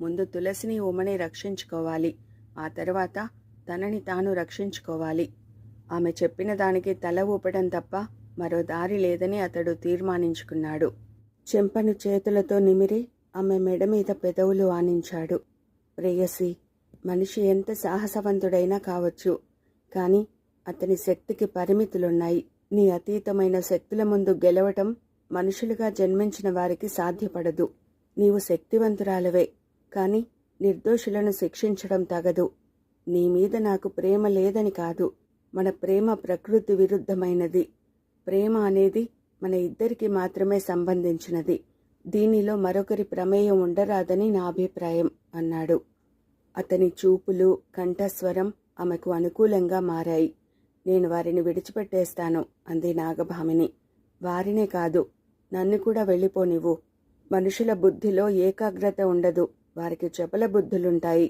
ముందు తులసిని ఉమని రక్షించుకోవాలి. ఆ తర్వాత తనని తాను రక్షించుకోవాలి. ఆమె చెప్పిన దానికి తల ఊపడం తప్ప మరో దారి లేదని అతడు తీర్మానించుకున్నాడు. చెంపను చేతులతో నిమిరి ఆమె మెడ మీద పెదవులు ఆనించాడు. ప్రేయసి మనిషి ఎంత సాహసవంతుడైనా కావచ్చు కానీ అతని శక్తికి పరిమితులున్నాయి. నీ అతీతమైన శక్తుల ముందు గెలవటం మనుషులుగా జన్మించిన వారికి సాధ్యపడదు. నీవు శక్తివంతురాలవే. కాని నిర్దోషులను శిక్షించడం తగదు. నీ మీద నాకు ప్రేమ లేదని కాదు. మన ప్రేమ ప్రకృతి విరుద్ధమైనది. ప్రేమ అనేది మన ఇద్దరికి మాత్రమే సంబంధించినది. దీనిలో మరొకరి ప్రమేయం ఉండరాదని నా అభిప్రాయం అన్నాడు. అతని చూపులు కంఠస్వరం ఆమెకు అనుకూలంగా మారాయి. నేను వారిని విడిచిపెట్టేస్తాను అంది నాగభామిని. వారినే కాదు నన్ను కూడా వెళ్ళిపోనివ్వు మనుషుల బుద్ధిలో ఏకాగ్రత ఉండదు. వారికి చపల బుద్ధులుంటాయి.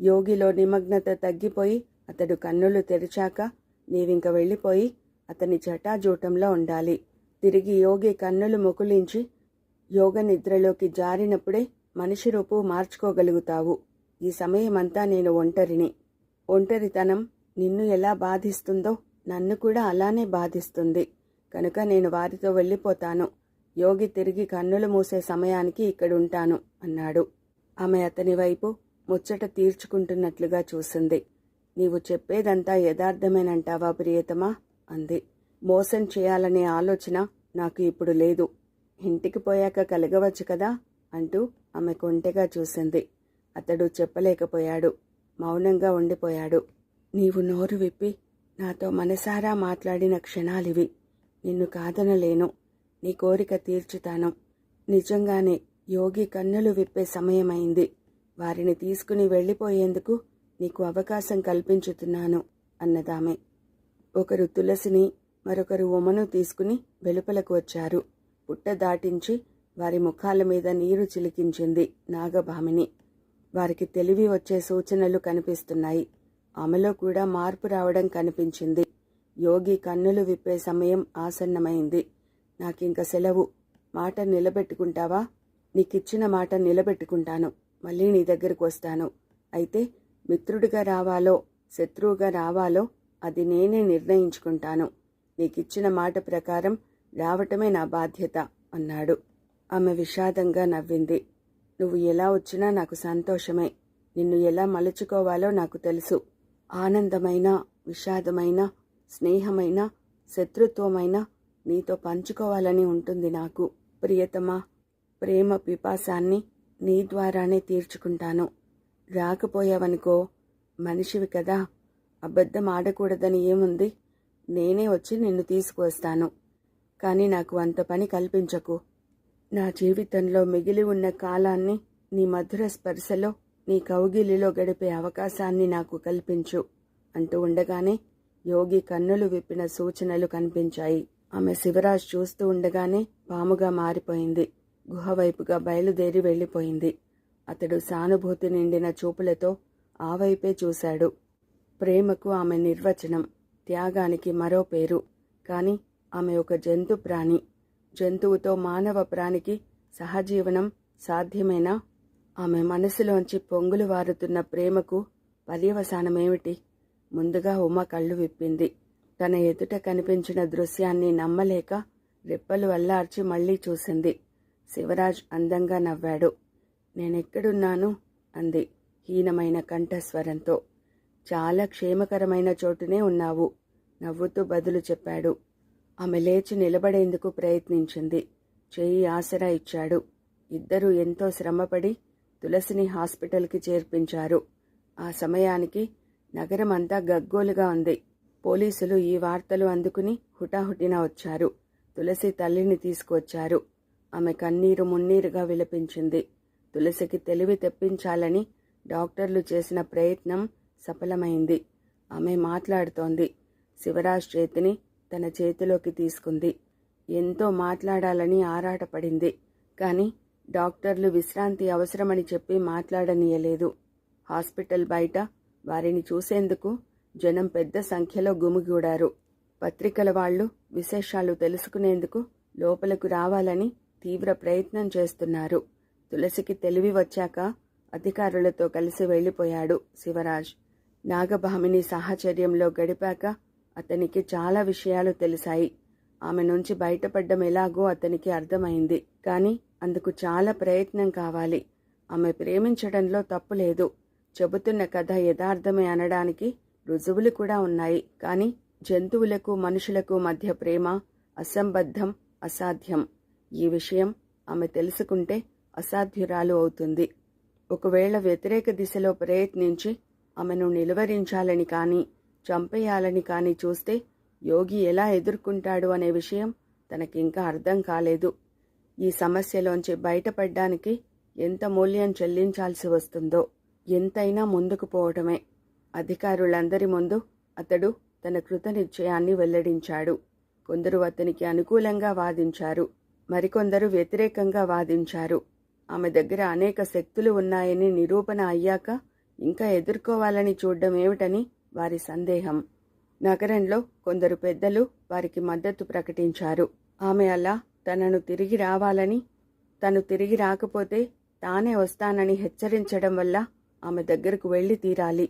యోగిలో నిమగ్నత తగ్గిపోయి అతడు కన్నులు తెరిచాక నీవింక వెళ్ళిపోయి అతని జటాజూటంలో ఉండాలి. తిరిగి యోగి కన్నులు ముకులించి యోగ నిద్రలోకి జారినప్పుడే మనిషి రూపు మార్చుకోగలుగుతావు. ఈ సమయమంతా నేను ఒంటరిని. ఒంటరితనం నిన్ను ఎలా బాధిస్తుందో నన్ను కూడా అలానే బాధిస్తుంది. కనుక నేను వారితో వెళ్ళిపోతాను. యోగి తిరిగి కన్నులు మూసే సమయానికి ఇక్కడుంటాను అన్నాడు. ఆమె అతని వైపు ముచ్చట తీర్చుకుంటున్నట్లుగా చూసింది. నీవు చెప్పేదంతా యథార్థమేనంటావా ప్రియతమా? అంది. మోసం చేయాలనే ఆలోచన నాకు ఇప్పుడు లేదు. ఇంటికి పోయాక కలగవచ్చు కదా? అంటూ ఆమె కొంటెగా చూసింది. అతడు చెప్పలేకపోయాడు. మౌనంగా ఉండిపోయాడు. నీవు నోరు విప్పి నాతో మనసారా మాట్లాడిన క్షణాలివి. నిన్ను కాదనలేను. నీ కోరిక తీర్చుతాను. నిజంగానే యోగి కన్నులు విప్పే సమయమైంది. వారిని తీసుకుని వెళ్ళిపోయేందుకు నీకు అవకాశం కల్పించుతున్నాను అన్నదామె. ఒకరు తులసిని మరొకరు ఉమను తీసుకుని వెలుపలకు వచ్చారు. పుట్ట దాటించి వారి ముఖాల మీద నీరు చిలికించింది నాగభామిని. వారికి తెలివి వచ్చే సూచనలు కనిపిస్తున్నాయి. ఆమెలో కూడా మార్పు రావడం కనిపించింది. యోగి కన్నులు విప్పే సమయం ఆసన్నమైంది. నాకింక సెలవు. మాట నిలబెట్టుకుంటావా? నీకిచ్చిన మాట నిలబెట్టుకుంటాను. మళ్ళీ నీ దగ్గరకు వస్తాను. అయితే మిత్రుడిగా రావాలో శత్రువుగా రావాలో అది నేనే నిర్ణయించుకుంటాను. నీకిచ్చిన మాట ప్రకారం రావటమే నా బాధ్యత అన్నాడు. ఆమె విషాదంగా నవ్వింది. నువ్వు ఎలా వచ్చినా నాకు సంతోషమే. నిన్ను ఎలా మలుచుకోవాలో నాకు తెలుసు. ఆనందమైన విషాదమైన స్నేహమైన శత్రుత్వమైన నీతో పంచుకోవాలని ఉంటుంది నాకు. ప్రియతమా ప్రేమ పిపాసాన్ని నీ ద్వారానే తీర్చుకుంటాను. రాకపోయావనుకో మనిషివి కదా. అబద్ధం ఆడకూడదని ఏముంది? నేనే వచ్చి నిన్ను తీసుకువస్తాను. కానీ నాకు అంత పని కల్పించకు. నా జీవితంలో మిగిలి ఉన్న కాలాన్ని నీ మధుర స్పర్శలో నీ కౌగిలిలో గడిపే అవకాశాన్ని నాకు కల్పించు అంటూ ఉండగానే యోగి కన్నులు విప్పిన సూచనలు కనిపించాయి. ఆమె శివరాజ్ చూస్తూ ఉండగానే పాముగా మారిపోయింది. గుహవైపుగా బయలుదేరి వెళ్ళిపోయింది. అతడు సానుభూతి నిండిన చూపులతో ఆ వైపే చూశాడు. ప్రేమకు ఆమె నిర్వచనం త్యాగానికి మరో పేరు. కాని ఆమె ఒక జంతు ప్రాణి. జంతువుతో మానవ ప్రాణికి సహజీవనం సాధ్యమేనా? ఆమె మనసులోంచి పొంగులు వారుతున్న ప్రేమకు పర్యవసానమేమిటి? ముందుగా ఉమ కళ్ళు విప్పింది. తన ఎదుట కనిపించిన దృశ్యాన్ని నమ్మలేక రెప్పలు అల్లార్చి మళ్ళీ చూసింది. శివరాజ్ అందంగా నవ్వాడు. నేనెక్కడున్నాను? అంది హీనమైన కంఠస్వరంతో. చాలా క్షేమకరమైన చోటునే ఉన్నావు నవ్వుతూ బదులు చెప్పాడు. ఆమె లేచి నిలబడేందుకు ప్రయత్నించింది. చెయ్యి ఆసరా ఇచ్చాడు. ఇద్దరూ ఎంతో శ్రమపడి తులసిని హాస్పిటల్కి చేర్పించారు. ఆ సమయానికి నగరమంతా గగ్గోలుగా ఉంది. పోలీసులు ఈ వార్తలు అందుకుని హుటాహుటిన వచ్చారు. తులసి తల్లిని తీసుకువచ్చారు. ఆమె కన్నీరు మున్నీరుగా విలపించింది. తులసికి తెలివి తెప్పించాలని డాక్టర్లు చేసిన ప్రయత్నం సఫలమైంది. ఆమె మాట్లాడుతోంది. శివరాజ్ చేతిని తన చేతిలోకి తీసుకుంది. ఎంతో మాట్లాడాలని ఆరాటపడింది. కానీ డాక్టర్లు విశ్రాంతి అవసరమని చెప్పి మాట్లాడనీయలేదు. హాస్పిటల్ బయట వారిని చూసేందుకు జనం పెద్ద సంఖ్యలో గుమిగూడారు. పత్రికల వాళ్ళు విశేషాలు తెలుసుకునేందుకు లోపలకు రావాలని తీవ్ర ప్రయత్నం చేస్తున్నారు. తులసికి తెలివి వచ్చాక అధికారులతో కలిసి వెళ్ళిపోయాడు శివరాజ్. నాగభామిని సాహచర్యంలో గడిపాక అతనికి చాలా విషయాలు తెలిసాయి. ఆమె నుంచి బయటపడ్డం ఎలాగో అతనికి అర్థమైంది. కానీ అందుకు చాలా ప్రయత్నం కావాలి. ఆమె ప్రేమించడంలో తప్పు లేదు. చెబుతున్న కథ యథార్థమే అనడానికి రుజువులు కూడా ఉన్నాయి. కానీ జంతువులకు మనుషులకు మధ్య ప్రేమ అసంబద్ధం అసాధ్యం. ఈ విషయం ఆమె తెలుసుకుంటే అసాధ్యురాలు అవుతుంది. ఒకవేళ వ్యతిరేక దిశలో ప్రయత్నించి ఆమెను నిలువరించాలని కానీ చంపేయాలని కానీ చూస్తే యోగి ఎలా ఎదుర్కొంటాడు అనే విషయం తనకింకా అర్థం కాలేదు. ఈ సమస్యలోంచి బయటపడ్డానికి ఎంత మూల్యం చెల్లించాల్సి వస్తుందో ఎంతైనా ముందుకు పోవడమే అధికారులందరి ముందు అతడు తన కృతనిశ్చయాన్ని వెల్లడించాడు. కొందరు అతనికి అనుకూలంగా వాదించారు. మరికొందరు వ్యతిరేకంగా వాదించారు. ఆమె దగ్గర అనేక శక్తులు ఉన్నాయని నిరూపణ అయ్యాక ఇంకా ఎదుర్కోవాలని చూడడం ఏమిటని వారి సందేహం. నగరంలో కొందరు పెద్దలు వారికి మద్దతు ప్రకటించారు. ఆమె అలా తనను తిరిగి రావాలని తను తిరిగి రాకపోతే తానే వస్తానని హెచ్చరించడం వల్ల ఆమె దగ్గరకు వెళ్ళి తీరాలి.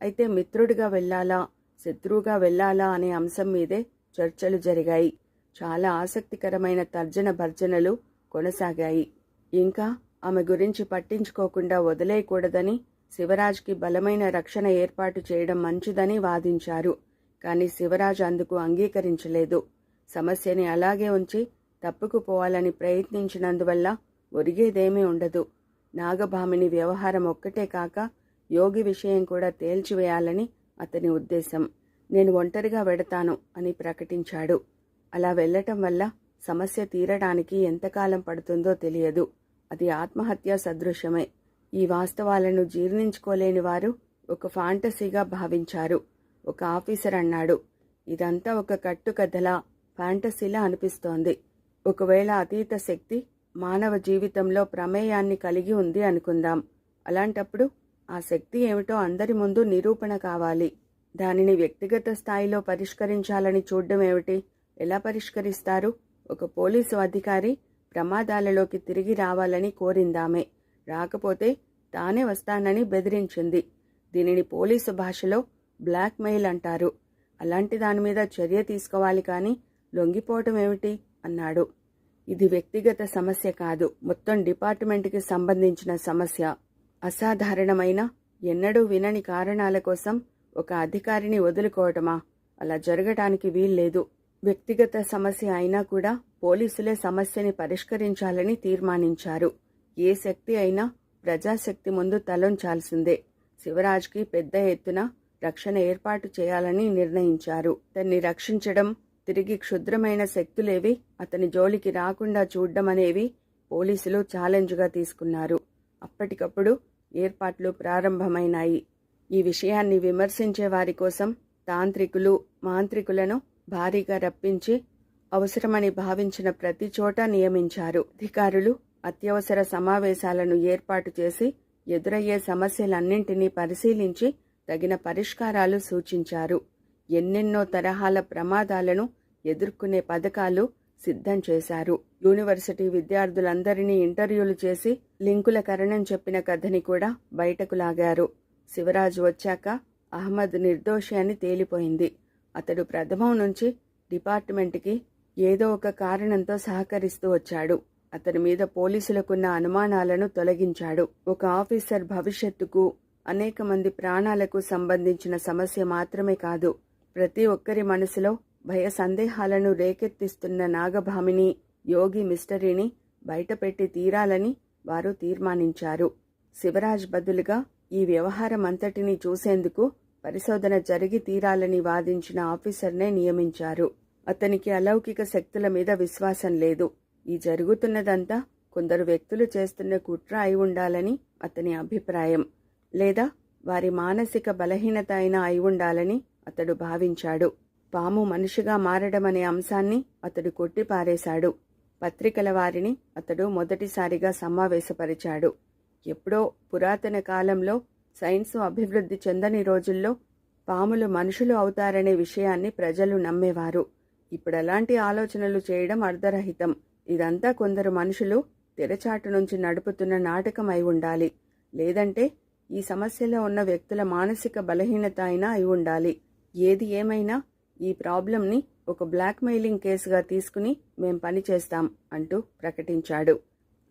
అయితే మిత్రుడిగా వెళ్ళాలా శత్రువుగా వెళ్ళాలా అనే అంశం మీదే చర్చలు జరిగాయి. చాలా ఆసక్తికరమైన తర్జన భర్జనలు కొనసాగాయి. ఇంకా ఆమె గురించి పట్టించుకోకుండా వదిలేయకూడదని శివరాజ్కి బలమైన రక్షణ ఏర్పాటు చేయడం మంచిదని వాదించారు. కానీ శివరాజ్ అందుకు అంగీకరించలేదు. సమస్యని అలాగే ఉంచి తప్పుకుపోవాలని ప్రయత్నించినందువల్ల ఒరిగేదేమీ ఉండదు. నాగభామిని వ్యవహారం ఒక్కటే కాక యోగి విషయం కూడా తేల్చివేయాలని అతని ఉద్దేశం. నేను ఒంటరిగా వెడతాను అని ప్రకటించాడు. అలా వెళ్ళటం వల్ల సమస్య తీరడానికి ఎంతకాలం పడుతుందో తెలియదు. అది ఆత్మహత్య సదృశ్యమే. ఈ వాస్తవాలను జీర్ణించుకోలేని వారు ఒక ఫాంటసీగా భావించారు. ఒక ఆఫీసర్ అన్నాడు ఇదంతా ఒక కట్టుకథలా ఫ్యాంటసీలా అనిపిస్తోంది. ఒకవేళ అతీత శక్తి మానవ జీవితంలో ప్రమేయాన్ని కలిగి ఉంది అనుకుందాం. అలాంటప్పుడు ఆ శక్తి ఏమిటో అందరి ముందు నిరూపణ కావాలి. దానిని వ్యక్తిగత స్థాయిలో పరిష్కరించాలని చూడడం ఏమిటి? ఎలా పరిష్కరిస్తారు? ఒక పోలీసు అధికారి ప్రమాదాలలోకి తిరిగి రావాలని కోరిందామే. రాకపోతే తానే వస్తానని బెదిరించింది. దీనిని పోలీసు భాషలో బ్లాక్మెయిల్ అంటారు. అలాంటి దాని మీద చర్య తీసుకోవాలి కానీ లొంగిపోవటం ఏమిటి? అన్నాడు. ఇది వ్యక్తిగత సమస్య కాదు. మొత్తం డిపార్ట్మెంట్కి సంబంధించిన సమస్య. అసాధారణమైన ఎన్నడూ వినని కారణాల కోసం ఒక అధికారిని వదులుకోవటమా? అలా జరగటానికి వీల్లేదు. వ్యక్తిగత సమస్య అయినా కూడా పోలీసులే సమస్యని పరిష్కరించాలని తీర్మానించారు. ఏ శక్తి అయినా ప్రజాశక్తి ముందు తలొంచాల్సిందే. శివరాజ్కి పెద్ద ఎత్తున రక్షణ ఏర్పాటు చేయాలని నిర్ణయించారు. తన్ని రక్షించడం తిరిగి క్షుద్రమైన శక్తులేవి అతని జోలికి రాకుండా చూడడం అనేవి పోలీసులు ఛాలెంజ్గా తీసుకున్నారు. అప్పటికప్పుడు ఏర్పాట్లు ప్రారంభమైనాయి. ఈ విషయాన్ని విమర్శించే వారి కోసం తాంత్రికులు మాంత్రికులను భారీగా రప్పించి అవసరమని భావించిన ప్రతి చోట నియమించారు. అధికారులు అత్యవసర సమావేశాలను ఏర్పాటు చేసి ఎదురయ్యే సమస్యలన్నింటినీ పరిశీలించి తగిన పరిష్కారాలు సూచించారు. ఎన్నెన్నో తరహాల ప్రమాదాలను ఎదుర్కొనే పథకాలు సిద్ధం చేశారు. యూనివర్సిటీ విద్యార్థులందరినీ ఇంటర్వ్యూలు చేసి లింకుల కరణం చెప్పిన కథని కూడా బయటకు లాగారు. శివరాజు వచ్చాక అహ్మద్ నిర్దోషి అని తేలిపోయింది. అతడు ప్రథమం నుంచి డిపార్ట్మెంట్కి ఏదో ఒక కారణంతో సహకరిస్తూ వచ్చాడు. అతని మీద పోలీసులకున్న అనుమానాలను తొలగించాడు. ఒక ఆఫీసర్ భవిష్యత్తుకు అనేక మంది ప్రాణాలకు సంబంధించిన సమస్య మాత్రమే కాదు ప్రతి ఒక్కరి మనసులో భయ సందేహాలను రేకెత్తిస్తున్న నాగభామిని యోగి మిస్టరీని బయటపెట్టి తీరాలని వారు తీర్మానించారు. శివరాజ్ బదులుగా ఈ వ్యవహారం అంతటినీ చూసేందుకు పరిశోధన జరిగి తీరాలని వాదించిన ఆఫీసర్నే నియమించారు. అతనికి అలౌకిక శక్తుల మీద విశ్వాసం లేదు. ఈ జరుగుతున్నదంతా కొందరు వ్యక్తులు చేస్తున్న కుట్ర అయి ఉండాలని అతని అభిప్రాయం. లేదా వారి మానసిక బలహీనత అయినా అయి ఉండాలని అతడు భావించాడు. పాము మనిషిగా మారడం అనే అంశాన్ని అతడు కొట్టిపారేశాడు. పత్రికల వారిని అతడు మొదటిసారిగా సమావేశపరిచాడు. ఎప్పుడో పురాతన కాలంలో సైన్స్ అభివృద్ధి చెందని రోజుల్లో పాములు మనుషులు అవుతారనే విషయాన్ని ప్రజలు నమ్మేవారు. ఇప్పుడు అలాంటి ఆలోచనలు చేయడం అర్ధరహితం. ఇదంతా కొందరు మనుషులు తెరచాటు నుంచి నడుపుతున్న నాటకం అయి ఉండాలి. లేదంటే ఈ సమస్యలో ఉన్న వ్యక్తుల మానసిక బలహీనత అయినా అయి ఉండాలి. ఏది ఏమైనా ఈ ప్రాబ్లంని ఒక బ్లాక్మెయిలింగ్ కేసుగా తీసుకుని మేం పనిచేస్తాం అంటూ ప్రకటించాడు.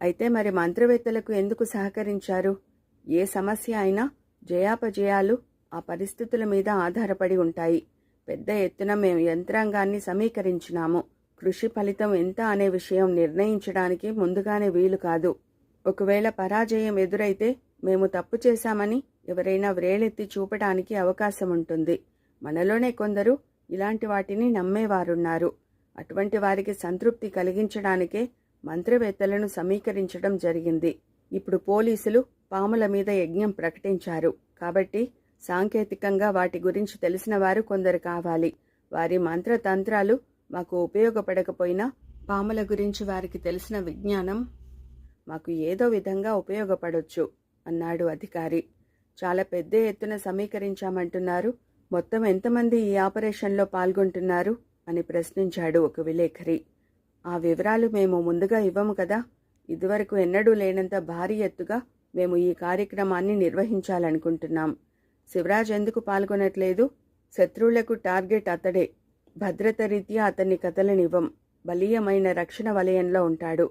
అయితే మరి మంత్రవేత్తలకు ఎందుకు సహకరించారు? ఏ సమస్య అయినా జయాపజయాలు ఆ పరిస్థితుల మీద ఆధారపడి ఉంటాయి. పెద్ద ఎత్తున మేము యంత్రాంగాన్ని సమీకరించినాము. కృషి ఫలితం ఎంత అనే విషయం నిర్ణయించడానికి ముందుగానే వీలు కాదు. ఒకవేళ పరాజయం ఎదురైతే మేము తప్పు చేశామని ఎవరైనా వ్రేలెత్తి చూపడానికి అవకాశం ఉంటుంది. మనలోనే కొందరు ఇలాంటి వాటిని నమ్మేవారున్నారు. అటువంటి వారికి సంతృప్తి కలిగించడానికే మంత్రవేత్తలను సమీకరించడం జరిగింది. ఇప్పుడు పోలీసులు పాముల మీద యజ్ఞం ప్రకటించారు. కాబట్టి సాంకేతికంగా వాటి గురించి తెలిసిన వారు కొందరు కావాలి. వారి మంత్రతంత్రాలు మాకు ఉపయోగపడకపోయినా పాముల గురించి వారికి తెలిసిన విజ్ఞానం మాకు ఏదో విధంగా ఉపయోగపడొచ్చు అన్నాడు అధికారి. చాలా పెద్ద ఎత్తున సమీకరించామంటున్నారు. మొత్తం ఎంతమంది ఈ ఆపరేషన్లో పాల్గొంటున్నారు? అని ప్రశ్నించాడు ఒక విలేఖరి. ఆ వివరాలు మేము ముందుగా ఇవ్వము కదా? ఇదివరకు ఎన్నడూ లేనంత భారీ ఎత్తుగా మేము ఈ కార్యక్రమాన్ని నిర్వహించాలనుకుంటున్నాం. శివరాజ్ ఎందుకు పాల్గొనట్లేదు? శత్రువులకు టార్గెట్ అతడే. భద్రత రీత్యా అతన్ని కదలనివ్వం. బలీయమైన రక్షణ వలయంలో ఉంటాడు.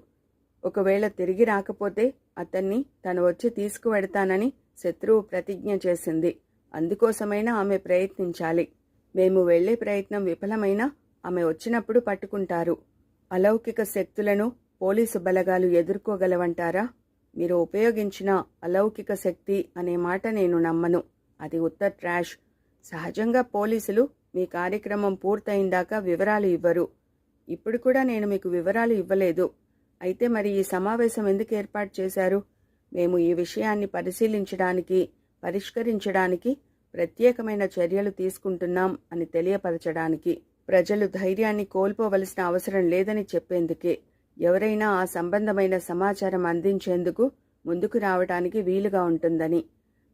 ఒకవేళ తిరిగి రాకపోతే అతన్ని తను వచ్చి తీసుకువెడతానని శత్రువు ప్రతిజ్ఞ చేసింది. అందుకోసమైనా ఆమె ప్రయత్నించాలి. మేము వెళ్ళే ప్రయత్నం విఫలమైనా ఆమె వచ్చినప్పుడు పట్టుకుంటారు. అలౌకిక శక్తులను పోలీసు బలగాలు ఎదుర్కోగలవంటారా? మీరు ఉపయోగించిన అలౌకిక శక్తి అనే మాట నేను నమ్మను. అది ఉత్త ట్రాష్. సహజంగా పోలీసులు మీ కార్యక్రమం పూర్తయిందాక వివరాలు ఇవ్వరు. ఇప్పుడు కూడా నేను మీకు వివరాలు ఇవ్వలేదు. అయితే మరి ఈ సమావేశం ఎందుకు ఏర్పాటు చేశారు? మేము ఈ విషయాన్ని పరిశీలించడానికి పరిష్కరించడానికి ప్రత్యేకమైన చర్యలు తీసుకుంటున్నాం అని తెలియపరచడానికి. ప్రజలు ధైర్యాన్ని కోల్పోవలసిన అవసరం లేదని చెప్పేందుకే. ఎవరైనా ఆ సంబంధమైన సమాచారం అందించేందుకు ముందుకు రావడానికి వీలుగా ఉంటుందని.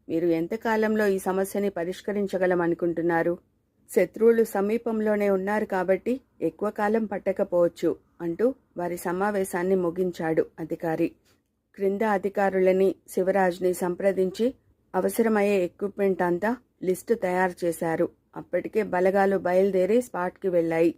మీరు ఎంతకాలంలో ఈ సమస్యని పరిష్కరించగలమనుకుంటున్నారు? శత్రువులు సమీపంలోనే ఉన్నారు కాబట్టి ఎక్కువ కాలం పట్టకపోవచ్చు అంటూ వారి సమావేశాన్ని ముగించాడు అధికారి. క్రింద అధికారులని శివరాజ్ని సంప్రదించి అవసరమయ్యే ఎక్విప్మెంట్ అంతా లిస్టు తయారు చేశారు. అప్పటికే బలగాలు బయలుదేరి స్పాట్కి వెళ్ళాయి.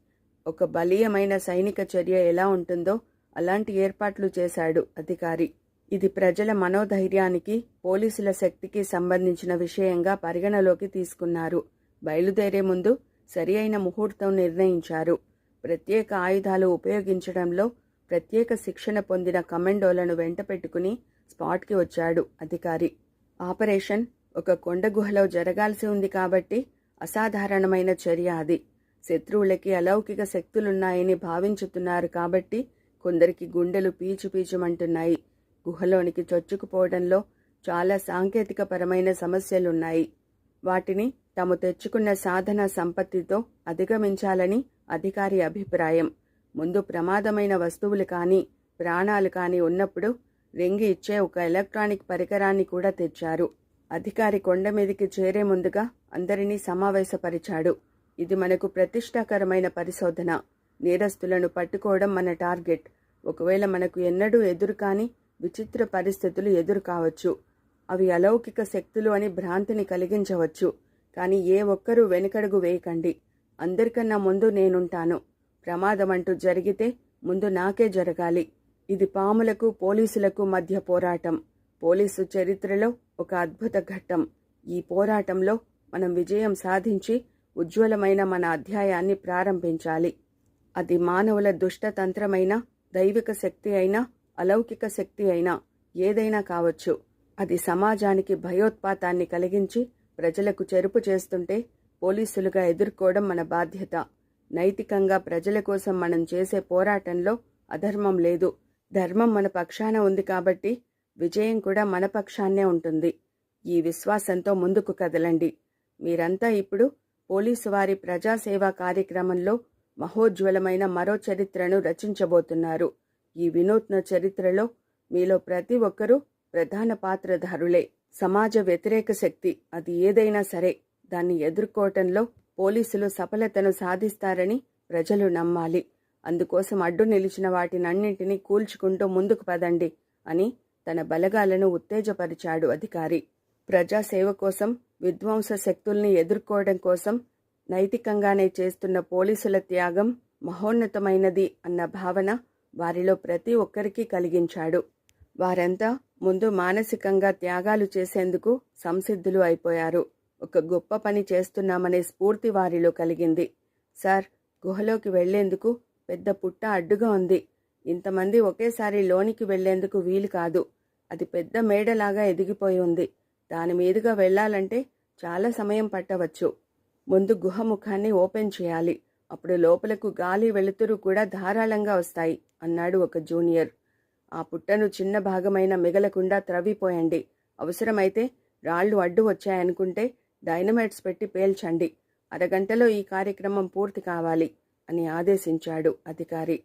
ఒక బలీయమైన సైనిక చర్య ఎలా ఉంటుందో అలాంటి ఏర్పాట్లు చేశాడు అధికారి. ఇది ప్రజల మనోధైర్యానికి పోలీసుల శక్తికి సంబంధించిన విషయంగా పరిగణలోకి తీసుకున్నారు. బయలుదేరే ముందు సరి అయిన ముహూర్తం నిర్ణయించారు. ప్రత్యేక ఆయుధాలు ఉపయోగించడంలో ప్రత్యేక శిక్షణ పొందిన కమెండోలను వెంట పెట్టుకుని స్పాట్కి వచ్చాడు అధికారి. ఆపరేషన్ ఒక కొండ గుహలో జరగాల్సి ఉంది కాబట్టి అసాధారణమైన చర్య అది. శత్రువులకి అలౌకిక శక్తులున్నాయని భావించుతున్నారు కాబట్టి కొందరికి గుండెలు పీచు పీచుమంటున్నాయి. గుహలోనికి చొచ్చుకుపోవడంలో చాలా సాంకేతికపరమైన సమస్యలున్నాయి. వాటిని తాము తెచ్చుకున్న సాధన సంపత్తితో అధిగమించాలని అధికారి అభిప్రాయం. ముందు ప్రమాదమైన వస్తువులు కానీ ప్రాణాలు కానీ ఉన్నప్పుడు రెంగి ఇచ్చే ఒక ఎలక్ట్రానిక్ పరికరాన్ని కూడా తెచ్చారు. అధికారి కొండ మీదికి చేరే ముందుగా అందరినీ సమావేశపరిచాడు. ఇది మనకు ప్రతిష్టాకరమైన పరిశోధన. నేరస్తులను పట్టుకోవడం మన టార్గెట్. ఒకవేళ మనకు ఎన్నడూ ఎదురు కాని విచిత్ర పరిస్థితులు ఎదురు కావచ్చు అవి అలౌకిక శక్తులు అని భ్రాంతిని కలిగించవచ్చు. కానీ ఏ ఒక్కరూ వెనుకడుగు వేయకండి. అందరికన్నా ముందు నేనుంటాను. ప్రమాదం అంటూ జరిగితే ముందు నాకే జరగాలి. ఇది పాములకు పోలీసులకు మధ్య పోరాటం. పోలీసు చరిత్రలో ఒక అద్భుత ఘట్టం. ఈ పోరాటంలో మనం విజయం సాధించి ఉజ్వలమైన మన అధ్యాయాన్ని ప్రారంభించాలి. అది మానవుల దుష్టతంత్రమైన దైవిక శక్తి అయినా అలౌకిక శక్తి అయినా ఏదైనా కావచ్చు. అది సమాజానికి భయోత్పాతాన్ని కలిగించి ప్రజలకు చెరుపు చేస్తుంటే పోలీసులుగా ఎదుర్కోవడం మన బాధ్యత. నైతికంగా ప్రజల కోసం మనం చేసే పోరాటంలో అధర్మం లేదు. ధర్మం మన పక్షాన ఉంది కాబట్టి విజయం కూడా మన పక్షాన్నే ఉంటుంది. ఈ విశ్వాసంతో ముందుకు కదలండి. మీరంతా ఇప్పుడు పోలీసు వారి ప్రజాసేవా కార్యక్రమంలో మహోజ్వలమైన మరో చరిత్రను రచించబోతున్నారు. ఈ వినూత్న చరిత్రలో మీలో ప్రతి ఒక్కరూ ప్రధాన పాత్రధారులే. సమాజ వ్యతిరేక శక్తి అది ఏదైనా సరే దాన్ని ఎదుర్కోవటంలో పోలీసులు సఫలతను సాధిస్తారని ప్రజలు నమ్మాలి. అందుకోసం అడ్డు నిలిచిన వాటినన్నింటినీ కూల్చుకుంటూ ముందుకు పదండి అని తన బలగాలను ఉత్తేజపరిచాడు అధికారి. ప్రజాసేవ కోసం విధ్వంస శక్తుల్ని ఎదుర్కోవడం కోసం నైతికంగానే చేస్తున్న పోలీసుల త్యాగం మహోన్నతమైనది అన్న భావన వారిలో ప్రతి ఒక్కరికి కలిగించాడు. వారంతా ముందు మానసికంగా త్యాగాలు చేసేందుకు సంసిద్ధులు అయిపోయారు. ఒక గొప్ప పని చేస్తున్నామనే స్ఫూర్తి వారిలో కలిగింది. సార్ గుహలోకి వెళ్ళేందుకు పెద్ద పుట్ట అడ్డుగా ఉంది. ఇంతమంది ఒకేసారి లోనికి వెళ్ళేందుకు వీలు కాదు. అది పెద్ద మేడలాగా ఎదిగిపోయి ఉంది. దాని మీదుగా వెళ్ళాలంటే చాలా సమయం పట్టవచ్చు. ముందు గుహ ముఖాన్ని ఓపెన్ చేయాలి. అప్పుడు లోపలకు గాలి వెలుతురు కూడా ధారాళంగా వస్తాయి అన్నాడు ఒక జూనియర్. ఆ పుట్టను చిన్న భాగమైన మిగలకుండా త్రవ్విపోయండి. అవసరమైతే రాళ్ళు అడ్డు వచ్చాయనుకుంటే డైనమైట్స్ పెట్టి పేల్చండి. అరగంటలో ఈ కార్యక్రమం పూర్తి కావాలి అని ఆదేశించాడు అధికారి.